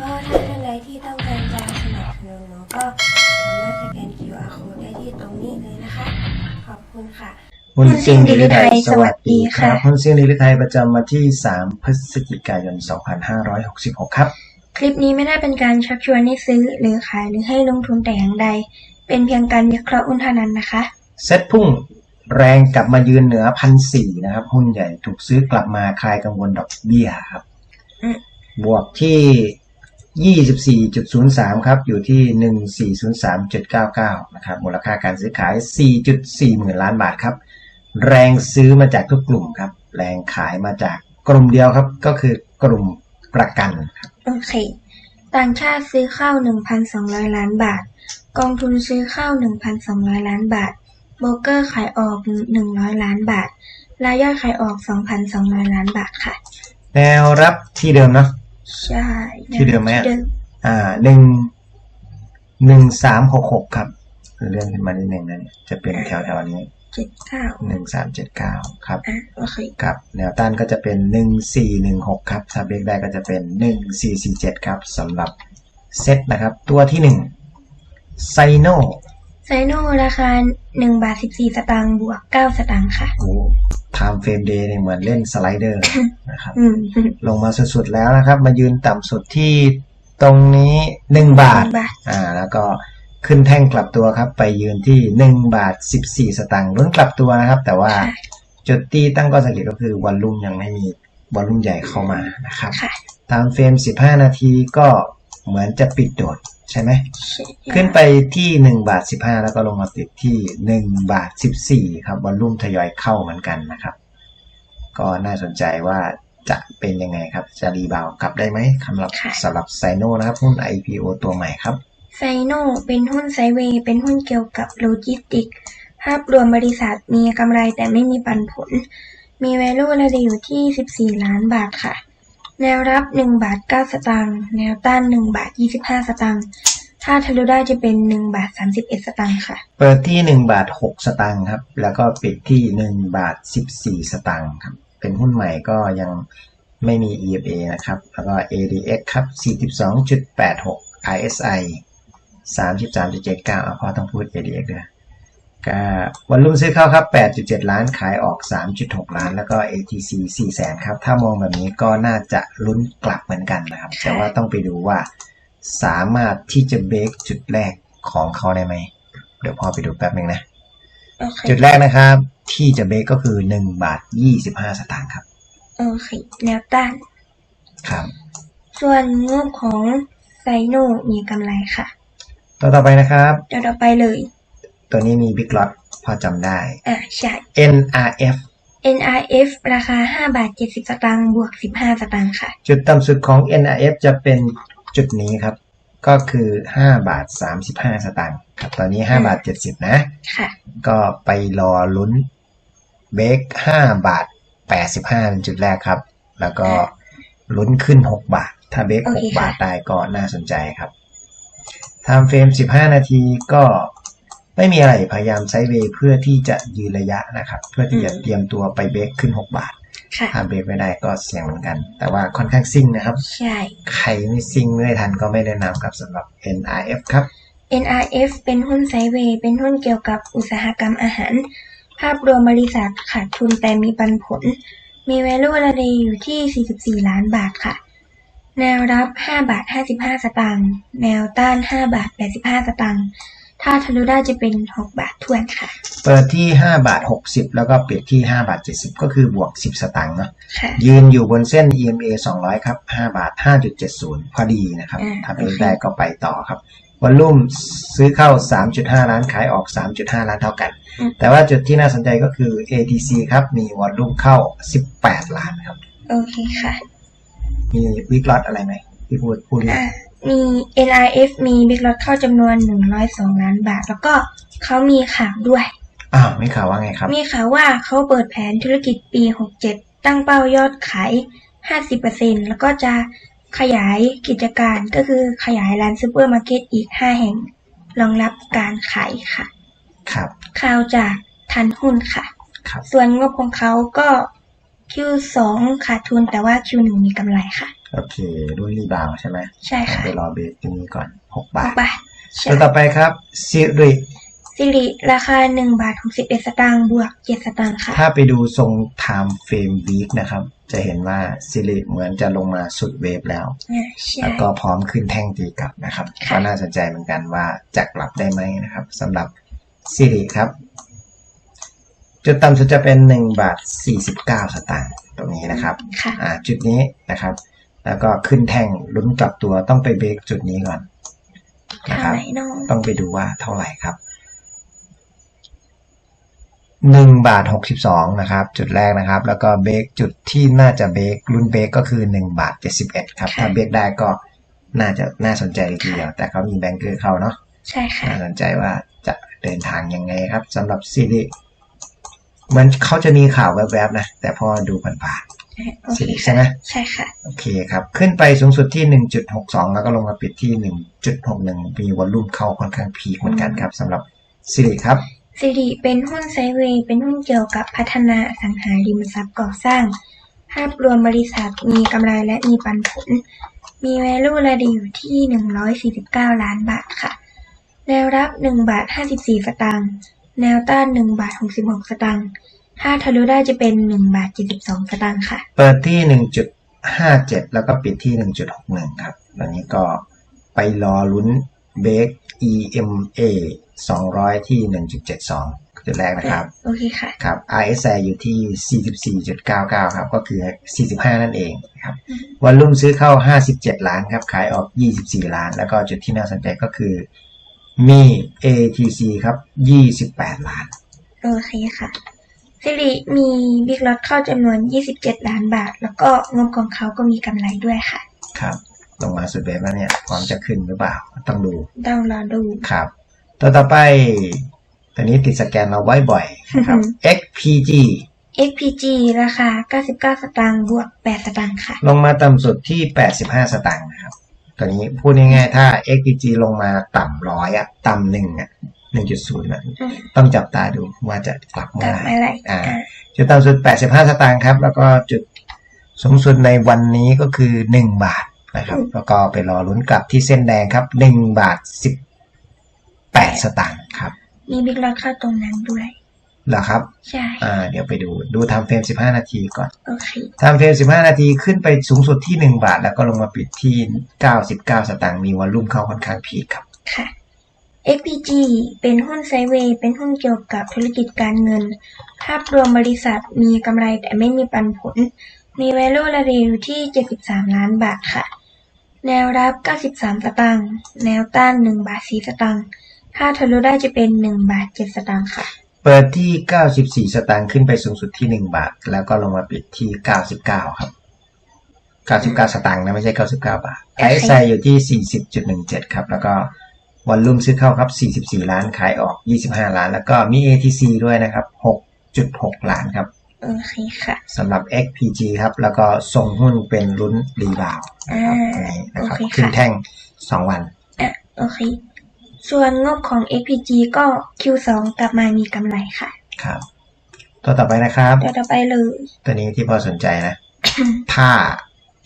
ก็ถ้าท่านใดที่ต้องการจะสนับสนุนหนูก็สามารถสแกน QR code ได้ที่ตรงนี้เลยนะคะ ขอบคุณค่ะ หุ้นซิ่งดีลิไทยสสวัวัสสดีดีค่ะครับหุ้นซิ่งดีลิไทยประจำวันที่ 3 พฤศจิกายน 2566 ครับ คลิปนี้ไม่ได้เป็นการชักชวนให้ซื้อหรือขายหรือให้ลงทุนแต่อย่างใด เป็นเพียงการวิเคราะห์หุ้นเท่านั้นนะคะ เซ็ตพุ่งแรงกลับมายืนเหนือพันสี่นะครับ หุ้นใหญ่ถูกซื้อกลับมาคลายกังวลดอกเบี้ยครับอืมบวกที่ 24.03 ครับ อยู่ที่ 1403.99 นะครับ มูลค่าการซื้อขาย 4.4 หมื่นล้านบาทครับ แรงซื้อมาจากทุกกลุ่มครับ แรงขายมาจากกลุ่มเดียวครับ ก็คือกลุ่มประกันครับโอเค ต่างชาติซื้อเข้า 1,200 ล้านบาท กองทุนซื้อเข้า 1,200 ล้านบาท โบรกเกอร์ขายออก 100 ล้านบาท รายย่อยขายออก 2,200 ล้านบาทค่ะ แนวรับที่เดิมเนาะ ใช่ที่เดิมไหมอะที่เดิมอ่าหนึ่งหนึ่งสามหกหกครับ เลื่อนขึ้นมานิดหนึ่งนะเนี่ยจะเป็นแถวแถวๆนี้เจ็ดเก้าหนึ่งสามเจ็ดเก้าครับอะโอเคครับ แนวต้านก็จะเป็นหนึ่งสี่หนึ่งหกครับถ้าเบรกได้ก็จะเป็นหนึ่งสี่สี่เจ็ดครับสำหรับเซตนะครับ ตัวที่หนึ่งไซโน ไซโนราคา1บาท14สตางค์บวก9สตางค์ค่ะโอ้ไทม์เฟรมเดย์เนี่ยเหมือนเล่นสไลเดอร์นะครับอืมลงมาสุดๆแล้วนะครับ มายืนต่ำสุดที่ตรงนี้หนึ่งบาทหนึ่งบาท อ่า แล้วก็ขึ้นแท่งกลับตัวครับ ไปยืนที่หนึ่งบาทสิบสี่สตางค์ลุ้นกลับตัวนะครับ แต่ว่าค่ะจุดที่ตั้งข้อสังเกตก็คือวอลลุ่มยังไม่มีวอลลุ่มใหญ่เข้ามานะครับค่ะตามเฟรมสิบห้านาทีก็เหมือนจะปิดโดด ใช่ไหม ขึ้นไปที่หนึ่งบาทสิบห้าแล้วก็ลงมาติดที่หนึ่งบาทสิบสี่ครับวอลลุ่มทยอยเข้าเหมือนกันนะครับ ก็น่าสนใจว่าจะเป็นยังไงครับ จะรีบาวด์กลับได้ไหมสำหรับค่ะสำหรับไซโนนะครับหุ้น IPO ตัวใหม่ครับไซโนเป็นหุ้นไซด์เวย์เป็นหุ้นเกี่ยวกับโลจิสติกส์ภาพรวมบริษัทมีกำไรแต่ไม่มีปันผล มี value ระดับอยู่ที่ 14 ล้านบาทค่ะ แนวรับ1บาท9สตางค์แนวต้าน1บาท25 สตางค์ถ้าทะลุได้จะเป็น1บาท31 สตางค์ค่ะ เปิดที่หนึ่งบาทหกสตางค์ครับ แล้วก็ปิดที่หนึ่งบาทสิบสี่สตางค์ครับ เป็นหุ้นใหม่ก็ยังไม่มี EMA นะครับ แล้วก็ ADX ครับสี่สิบสองจุดแปดหก RSI สามสิบสามจุดเจ็ดเก้าพอต้องพูด ADX ด้วย วันรุ่มซื้อเข้าครับแปดจุดเจ็ดล้านขายออกสามจุดหกล้าน แล้วก็ ATC สี่แสนครับ ถ้ามองแบบนี้ก็น่าจะลุ้นกลับเหมือนกันนะครับ แต่ว่าต้องไปดูว่าสามารถที่จะเบรกจุดแรกของเขาได้ไหม เดี๋ยวพอไปดูแป๊บหนึ่งนะโอเคจุดแรกนะครับ ที่จะเบรกก็คือ 1 บาท 25 สตางค์ครับ โอเคแนวต้าน ครับ ส่วนงบของไซโนมีกำไรค่ะตัวต่อไปนะครับเดี๋ยวเราไปเลย ตัวนี้มีบิ๊กล็อตพอจำได้ อะใช่ NRF NRF ราคา 5 บาท 70 สตางค์บวก 15 สตางค์ค่ะ จุดต่ำสุดของ NRF จะเป็นจุดนี้ครับ ก็คือ 5 บาท 35 สตางค์ครับตอนนี้ 5 บาท 70 นะ ค่ะ ก็ไปรอลุ้นเบรก5บาท 85 เป็นจุดแรกครับ แล้วก็ลุ้นขึ้น 6 บาท ถ้าเบรกโอเค6ค่ะบาทได้ก็น่าสนใจครับไทม์เฟรม 15 นาทีก็ ไม่มีอะไรพยายามไซด์เวย์เพื่อที่จะยืนระยะนะครับ เพื่อที่จะเตรียมตัวไปเบรกขึ้น 6 บาทค่ะถ้าเบรกไม่ได้ก็เสี่ยงเหมือนกัน แต่ว่าค่อนข้างซิ่งนะครับ ใช่ ใครไม่ซิ่งไม่ทันก็ไม่แนะนำครับสำหรับ NRF ครับ NRF เป็นหุ้นไซด์เวย์เป็นหุ้นเกี่ยวกับอุตสาหกรรมอาหาร ภาพรวมบริษัทขาดทุนแต่มีปันผล มี value ระดับอยู่ที่ 44 ล้านบาทค่ะ แนวรับ 5 บาท 55 สตางค์ แนวต้าน 5 บาท 85 สตางค์ ถ้าทะลุได้จะเป็น6บาททวนค่ะ เปิดที่5บาท60แล้วก็ปิดที่5บาท70ก็คือบวก10สตางค์เนาะค่ะ ยืนอยู่บนเส้น EMA 200ครับ5บาท5.70พอดีนะครับ อ่า ถ้าเป็นโอเคได้ก็ไปต่อครับวอลลุ่มซื้อเข้า 3.5 ล้านขายออก 3.5 ล้านเท่ากันแต่ว่าจุดที่น่าสนใจก็คือ ATC ครับ มีวอลลุ่มเข้า 18 ล้านครับ โอเคค่ะ มีวิกล็อตอะไรไหมที่พูดพูดเลย อะ มี NRF มีบิ๊กลอตเข้าจำนวน 102 ล้านบาท แล้วก็เขามีข่าวด้วย อ้าวไม่ข่าวว่าไงครับ มีข่าวว่าเขาเปิดแผนธุรกิจปี 67 ตั้งเป้ายอดขาย 50%แล้วก็จะขยายกิจการก็คือขยายร้านซูเปอร์มาร์เก็ตอีก 5 แห่ง รองรับการขายค่ะ ครับ ข่าวจากทันหุ้นค่ะ ครับ ส่วนงบของเขาก็ Q2 ขาดทุนแต่ว่า Q1 มีกำไรค่ะ โอเค รุ่นรีบาวใช่ไหมใช่ค่ะไปรอเบรกตรงนี้ก่อนหกหบากทบาทใช่ตัวต่อไปครับซิริสิริราคาหนึ่งบาทหกสิบเอ็ดสตางค์บวกเจ็ดสตางค์ค่ะ ถ้าไปดูทรง time frame week นะครับ จะเห็นว่าซิริเหมือนจะลงมาสุดเวฟแล้วอ่าใช่แล้วก็พร้อมขึ้นแท่งตีกลับนะครับค่ะก็น่าสนใจเหมือนกันว่าจะกลับได้ไหมนะครับสำหรับซิริครับ จุดต่ำสุดจะเป็น1บาท49 สตางค์ตรงนี้นะครับค่ะ อ่าจุดนี้นะครับ แล้วก็ขึ้นแท่งลุ้นกลับตัวต้องไปเบรกจุดนี้ก่อนนะคทางรับไหนเน้องต้องไปดูว่าเท่าไหร่ครับหนึ่งบาทหกสิบสองนะครับ จุดแรกนะครับ แล้วก็เบรกจุดที่น่าจะเบรกรุ่นเบรกก็คือหนึ่งบาทเจ็ดสิบเอ็ดครับถ้าเบรกได้ก็น่าจะน่าสนใจเลยทีเดียว แต่เขามีแบงเกอร์เข้าเนาะใช่ค่ะ น่าสนใจว่าจะเดินทางยังไงครับสำหรับซีรีส์ มันเขาจะมีข่าวแวบๆนะ แต่พอดูผ่านโอเคสิริใช่ไหมใช่ค่ะๆโอเคครับ ขึ้นไปสูงสุดที่ 1.62 แล้วก็ลงมาปิดที่ 1.61 มีวอลลุ่มเข้าค่อนข้างพีคเหมือนกันครับสำหรับซีรีส์ครับสิริเป็นหุ้นไซด์เวย์เป็นหุ้นเกี่ยวกับพัฒนาอสังหาริมทรัพย์ก่อสร้าง ภาพรวมบริษัทมีกำไรและมีปันผล มี value ระดีอยู่ที่ 149 ล้านบาทค่ะแนวรับ 1 บาท 54 สตางค์ แนวต้าน1บาท66สตางค์ ถ้าทะลุได้จะเป็น1บาท72สตางค์ค่ะ เปิดที่1.57แล้วก็ปิดที่1.61ครับตอนนี้ก็ไปรอลุ้นเบรก EMA 200ที่1.72จุดแรกนะครับ โอเคค่ะ ครับ RSI อยู่ที่ 44.99 ครับ ก็คือ 45 นั่นเองครับอืมวันลุ่มซื้อเข้า 57 ล้านครับ ขายออก 24 ล้าน แล้วก็จุดที่น่าสนใจก็คือ มี ATC ครับ28ล้าน โอเคค่ะสิริมีบิ๊กล็อตเข้าจำนวน 27 ล้านบาท แล้วก็งบของเขาก็มีกำไรด้วยค่ะ ครับ ลงมาสุดเบฟแล้วเนี่ยพร้อมจะขึ้นหรือเปล่า ต้องดู ต้องรอดู ครับ ตัวต่อไป ตัวนี้ติดสแกนเราไว้บ่อยนะครับ XPG XPG ราคา 99 สตางค์บวก 8 สตางค์ค่ะ ลงมาต่ำสุดที่ 85 สตางค์นะครับ ตัวนี้พูดง่ายๆถ้า XPG ลงมาต่ำร้อยอะต่ำหนึ่งอะหนึ่งจุดศูนย์อะอืมต้องจับตาดูว่าจะกลับเมื่กลัอบไหร่มาอะไรอ่าอ่าจุดต่ำสุด 85 สตางค์ครับ แล้วก็จุดสูงสุดในวันนี้ก็คือ 1 บาทนะครับแล้วก็ไปรอลุ้นกลับที่เส้นแดงครับ 1 บาท 18 สตางค์ครับ มีบิ๊กล็อตเข้าตรงนั้นด้วย เหรอครับ ใช่ อ่า เดี๋ยวไปดู ดูทำเฟรม15นาทีก่อน โอเคทำเฟรม15นาทีขึ้นไปสูงสุดที่1บาท แล้วก็ลงมาปิดที่99สตางค์ มีวอลลุ่มเข้าค่อนข้างพีคครับ ค่ะ XPG เป็นหุ้นไซด์เวย์ เป็นหุ้นเกี่ยวกับธุรกิจการเงิน ภาพรวมบริษัทมีกำไรแต่ไม่มีปันผล มี value ระดีอยู่ที่ 73 ล้านบาทค่ะ แนวรับ 93 สตางค์ แนวต้าน 1 บาท 4 สตางค์ ถ้าทะลุได้จะเป็น 1 บาท 7 สตางค์ค่ะ เปิดที่ 94 สตางค์ขึ้นไปสูงสุดที่ 1 บาท แล้วก็ลงมาปิดที่ 99 ครับ 99 สตางค์นะไม่ใช่ 99 บาทโอเค RSI อยู่ที่ 40.17 ครับ แล้วก็วอลลุ่มซื้อเข้าครับ 44 ล้าน ขายออก 25 ล้าน แล้วก็มี ATC ด้วยนะครับ 6.6 ล้านครับ โอเคค่ะสำหรับ XPG ครับ แล้วก็ส่งหุ้นเป็นลุ้นรีบาวด์นะครับอ่า ตรงนี้นะครับ โอเคค่ะ ขึ้นแท่ง 2 วัน อะ โอเค ส่วนงบของ XPG ก็ Q2 กลับมามีกำไรค่ะ ครับ ตัวต่อไปนะครับ ตัวต่อไปเลย ตัวนี้ที่พอสนใจนะ ถ้า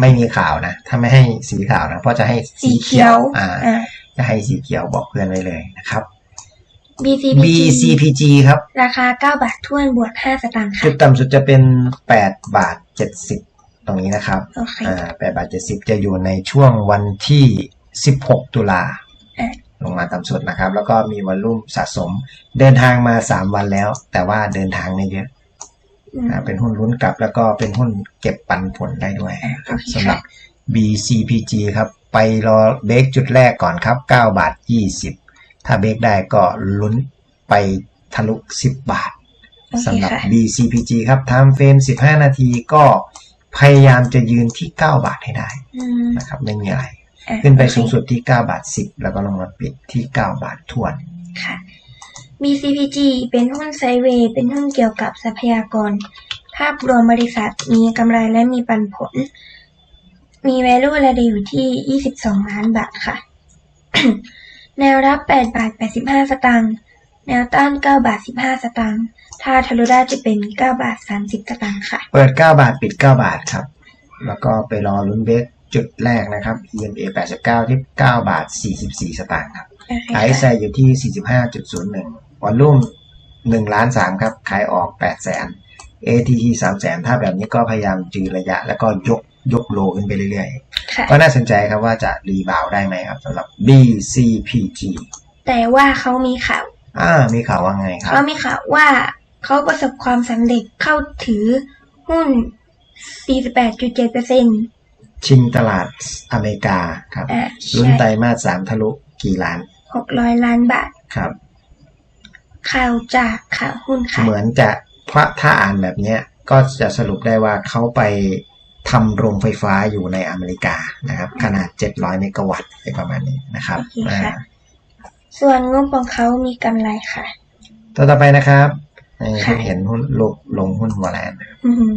ไม่มีข่าวนะ ถ้าไม่ให้สีขาวนะเพราะจะให้สีเขียวอ่าอ่า จะให้สีเขียวบอกเพื่อนไว้เลยนะครับ BCPG BCPG ครับ ราคา 9 บาทท้วนบวก 5 สตางค์จุค่ะดต่ำสุดจะเป็น 8 บาท 70 ตรงนี้นะครับโอเคอ่า8บาท 70 จะอยู่ในช่วงวันที่ 16 ตุลาอะ ลงมาต่ำสุดนะครับ แล้วก็มีวอลลุ่มสะสม เดินทางมา 3 วันแล้ว แต่ว่าเดินทางไม่เยอะอืมอ่าเป็นหุ้นลุ้นกลับ แล้วก็เป็นหุ้นเก็บปันผลได้ด้วยนะครับโอเคค่ะสำหรับ BCPG ครับ ไปรอเบรกจุดแรกก่อนครับ 9 บาท 20 ถ้าเบรกได้ก็ลุ้นไปทะลุ 10 บาทโอเคสำหรับค่ะ BCPG ครับ time frame 15 นาทีก็พยายามจะยืนที่ 9 บาทให้ได้อืมนะครับ ไม่มีอะไรอะ ขึ้นไปโอเคสูงสุดที่ 9 บาท 10 แล้วก็ลงมาปิดที่ 9 บาททวนค่ะ BCPG เป็นหุ้นไซด์เวย์ เป็นหุ้นเกี่ยวกับทรัพยากร ภาพรวมบริษัทมีกำไรและมีปันผล มี value ระดีอยู่ที่ 22 ล้านบาทค่ะ แนวรับ 8 บาท 85 สตางค์ แนวต้าน 9 บาท 15 สตางค์ ถ้าทะลุได้จะเป็น 9 บาท 30 สตางค์ค่ะ เปิด 9 บาท ปิด 9 บาทครับ แล้วก็ไปรอลุ้นเบรก จุดแรกนะครับ EMA 89 ที่ 9 บาท 44 สตางค์ครับโอเคขายค่ะแซอยู่ที่ 45.01 วอลลุ่ม1ล้าน3ครับ ขายออก 8 แสน ATT 3แสนถ้าแบบนี้ก็พยายามจือระยะ แล้วก็ยกยกโลขึ้นไปเรื่อยค่ะๆก็น่าสนใจครับว่าจะรีบาวได้ไหมครับสำหรับ BCPG แต่ว่าเขามีข่าวอ่ามีข่าวว่าไงครับเขามีข่าวว่าเขาประสบความสำเร็จเข้าถือหุ้น 48.7% ชิงตลาดอเมริกาครับ อ่าลุ้นใช่ไตรมาส3ทะลุกี่ล้าน600ล้านบาท ครับ ข่าวจากข่าวหุ้นค่ะ เหมือนจะเพราะถ้าอ่านแบบเนี้ยก็จะสรุปได้ว่าเขาไปทำโรงไฟฟ้าอยู่ในอเมริกานะครับ ขนาด 700 เมกะวัตต์อะไรประมาณนี้นะครับโอเคค่ะอ่าส่วนงบของเขามีกำไรค่ะ ตัวต่อไปนะครับนี่ค่ะเห็นหุ้นลงลงหุ้นวอลเลนอือหือ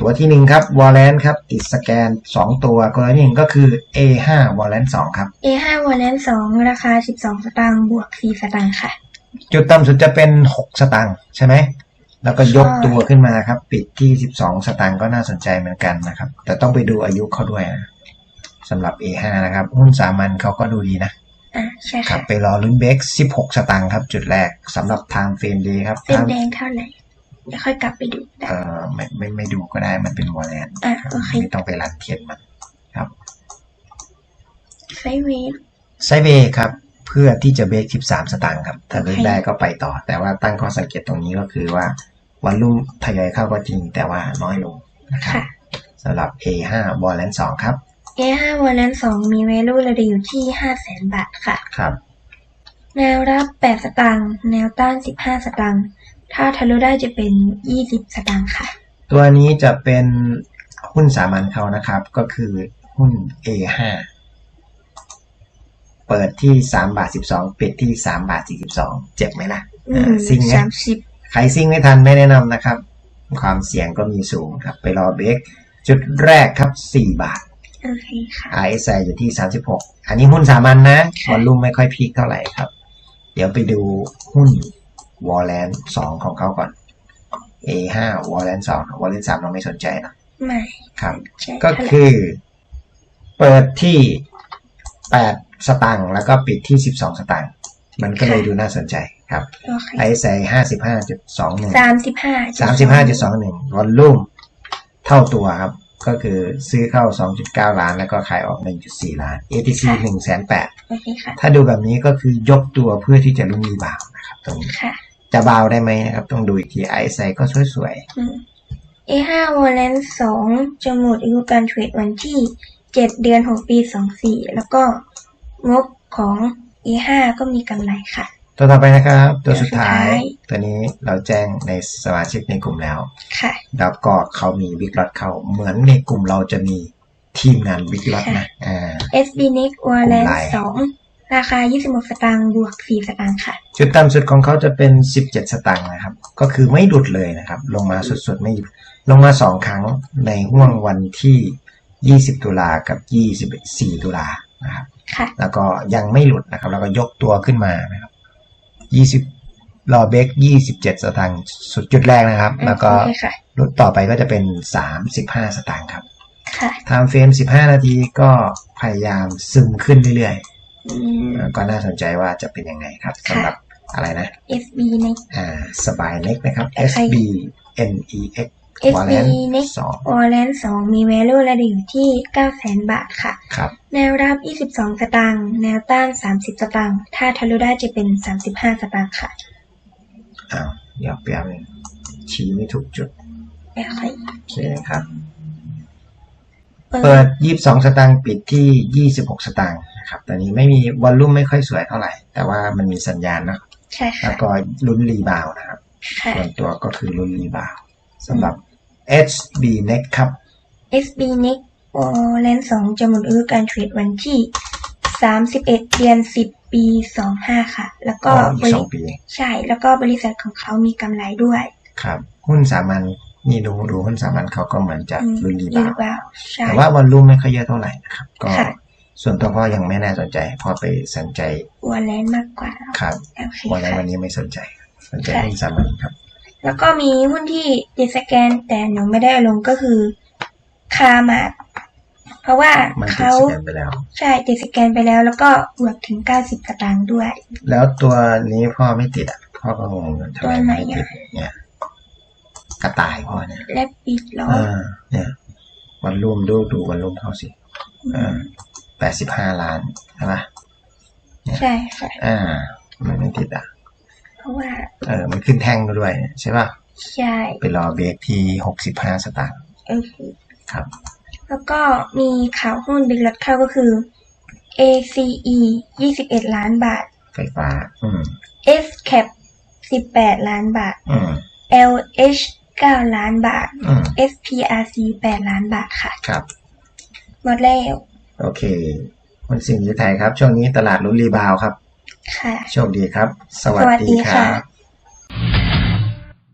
ตัวที่หนึ่งครับวอลเลนครับ ติดสแกน2ตัวกรณีหนึ่งก็คือ A5 วอลเลน2ครับ A5 วันนั้น2ราคา 12 สตางค์บวก 4 สตางค์ค่ะ จุดต่ำสุดจะเป็น 6 สตางค์ใช่ไหมแล้วก็ยกใช่ตัวขึ้นมาครับ ปิดที่ 12 สตางค์ก็น่าสนใจเหมือนกันนะครับ แต่ต้องไปดูอายุเขาด้วยนะสำหรับ A5 นะครับ หุ้นสามัญเขาก็ดูดีนะอ่าใช่ครัค่ะบไปรอลุ้นเบก16 สตางค์ครับ จุดแรกสำหรับทางเฟรมดีครับเส้นทางแดงเท่าไหร่เดี๋ยว ค่อยกลับไปดูได้เอ่อไม่ไม่ไม่ดูก็ได้มันเป็นวอลเลนอะโอเคไม่ต้องไปรันเทียนมันไซด์เวฟไซด์เวย์ครับ เพื่อที่จะเบรก13 สตางค์ครับ ถ้าเบรกโอเคได้ก็ไปต่อ แต่ว่าตั้งข้อสังเกตตรงนี้ก็คือว่าวันลุ่มทยอยเข้าก็จริงแต่ว่าน้อยลงนะครับค่ะสำหรับ A5 บอลเลน2ครับ A5 วันนั้น2มี value ระดับอยู่ที่500,000บาทค่ะ ครับ แนวรับ8สตางค์แนวต้าน15สตางค์ ถ้าทะลุได้จะเป็น20สตางค์ค่ะ ตัวนี้จะเป็นหุ้นสามัญเขานะครับ ก็คือหุ้น A5 เปิดที่3บาท12ปิดที่3บาท42เจ็บไหมล่ะอือ่ามซิงไหมสามสิบใครซิ่งไม่ทันไม่แนะนำนะครับ ความเสี่ยงก็มีสูงครับ ไปรอเบรกจุดแรกครับ4บาทโอเคค่ะ RSI อยู่ที่ 36 อันนี้หุ้นสามัญนนะวอลลุ่มไม่ค่อยพีคเท่าไหร่ครับ เดี๋ยวไปดูหุ้น วอลเลน2ของเขาก่อน A5 วอลเลน2วอลเลน3เราไม่สนใจนะไม่ครับใช่ก็เท่าไหร่คือ เปิดที่8สตางค์แล้วก็ปิดที่12สตางค์มันก็เลยดูน่าสนใจครับโอเค RSI 55.21สามสิบห้าสามสิบห้าจุดสองหนึ่งวอลลุ่มเท่าตัวครับ ก็คือซื้อเข้าสองจุดเก้าล้าน แล้วก็ขายออกหนึ่งจุดสี่ล้าน ATC หนึ่งแสนแปดโอเคค่ะถ้าดูแบบนี้ก็คือยกตัวเพื่อที่จะลุ้นรีบาวด์นะครับตรงนี้ ค่ะจะบาวได้ไหมนะครับ ต้องดูอีกทีไอซ์ไซก็สวยอืม A5 วันนั้น2จะหมดอายุการเทรดวันที่7เดือน6ปี24แล้วก็งบของ A5 ก็มีกำไรค่ะๆตัวต่อไปนะครับตัวสุดท้ายตัวสุดท้าย ตัวนี้เราแจ้งในสมาชิกในกลุ่มแล้ว ค่ะ แล้วก็เขามีบิ๊กล็อตเข้า เหมือนในกลุ่มเราจะมีทีมงานบิ๊กล็อตนะอ่า SB Next วันนั้นกลุ่มไลน์2 ราคา 26 สตางค์บวก 4 สตางค์ค่ะ จุดต่ำสุดของเขาจะเป็น 17 สตางค์นะครับ ก็คือไม่ดุดเลยนะครับ ลงมาสุดๆไม่หยุด ลงมาสองครั้งในห่วงวันที่ 20 ตุลากับ 24 ตุลานะครับค่ะแล้วก็ยังไม่หลุดนะครับ แล้วก็ยกตัวขึ้นมานะครับ 20รอเบรก27 สตางค์สุดจุดแรกนะครับ แล้วก็โอเคค่ะหลุดต่อไปก็จะเป็น 35 สตางค์ครับค่ะไทม์เฟรม 15 นาทีก็พยายามซึมขึ้นเรื่อยอืมๆ ก็น่าสนใจว่าจะเป็นยังไงครับสำหรับอะไรนะ SB Next อ่าสบายเน็กนะครับใคร S B N E X SB วอลเลน Next สองวันนั้น2มี value ระดับอยู่ที่ 900,000 บาทค่ะ ครับ แนวรับ 22 สตางค์ แนวต้าน 30 สตางค์ ถ้าทะลุได้จะเป็น 35 สตางค์ค่ะ อ้าว เดี๋ยวเปลี่ยนงชี้ไม่ถูกจุดโอเคโอเคครับ เปิเปิดด22สตางค์ปิดที่26สตางค์นะครับตอนนี้ไม่มีวอลลุ่มไม่ค่อยสวยเท่าไหร่ แต่ว่ามันมีสัญญาณเนอะใช่แล้ค่ะวก็ลุ้นรีบาวด์นะครับค่ะส่วนตัวก็คือลุ้นรีบาวด์สำหรับ H B Next ครับ SB Next วันนั้น2จะหมดอายุการเทรดวันที่31เดือน10ปี25ค่ะ แล้วก็อ๋ออีบกริสองปีใช่ แล้วก็บริษัทของเขามีกำไรด้วย ครับ หุ้นสามัญ นี่ดูดูหุ้นสามัญเขาก็เหมือนจะอืมลุ้นรีรีบาวด์บาวด์ใช่แต่ว่าวอลลุ่มไม่ค่อยเยอะเท่าไหร่นะครับ ก็ค่ะส่วนตัวพ่อยังไม่น่าสนใจพ่อไปสนใจวันแลนมากกว่าครับโอเควันนั้นค่ะวันนี้ไม่สนใจ สนใจค่ะหุ้นสามัญครับ แล้วก็มีหุ้นที่ติดสแกนแต่หนูไม่ได้เอาลงก็คือคามาดเพราะว่ามันติดเขาสแกนไปแล้วใช่ติดสแกนไปแล้ว แล้วก็บวกถึง90สตางค์ด้วย แล้วตัวนี้พ่อไม่ติดอะพ่อก็งงทำไมตัวไหนไม่อะติดเนี่ย กระต่ายพ่อเนี่ยและปิดล้อเออเนี่ยวันรุ่มดูดูวันรุ่มเท่าสิเออแปดสิบห้าล้านใช่ปะใช่ค่ะอ่า มันไม่ติดอะ เพราะว่า เออ มันขึ้นแท่งด้วยใช่ปะใช่ ไปรอเบรกที่หกสิบห้าสตางค์เออครับ แล้วก็มีข่าวหุ้นบิ๊กลอตเข้าก็คือ ACE 21ล้านบาท ไฟฟ้า อืม SCAP 18ล้านบาท อืม LH 9ล้านบาท อืม SPRC 8ล้านบาทค่ะ ครับ หมดแล้วโอเคคุณสิงห์ไทยครับ ช่วงนี้ตลาดลุ้นรีบาวครับ ค่ะ โชคดีครับ สวัสสวัสดีดีคค่ะรับ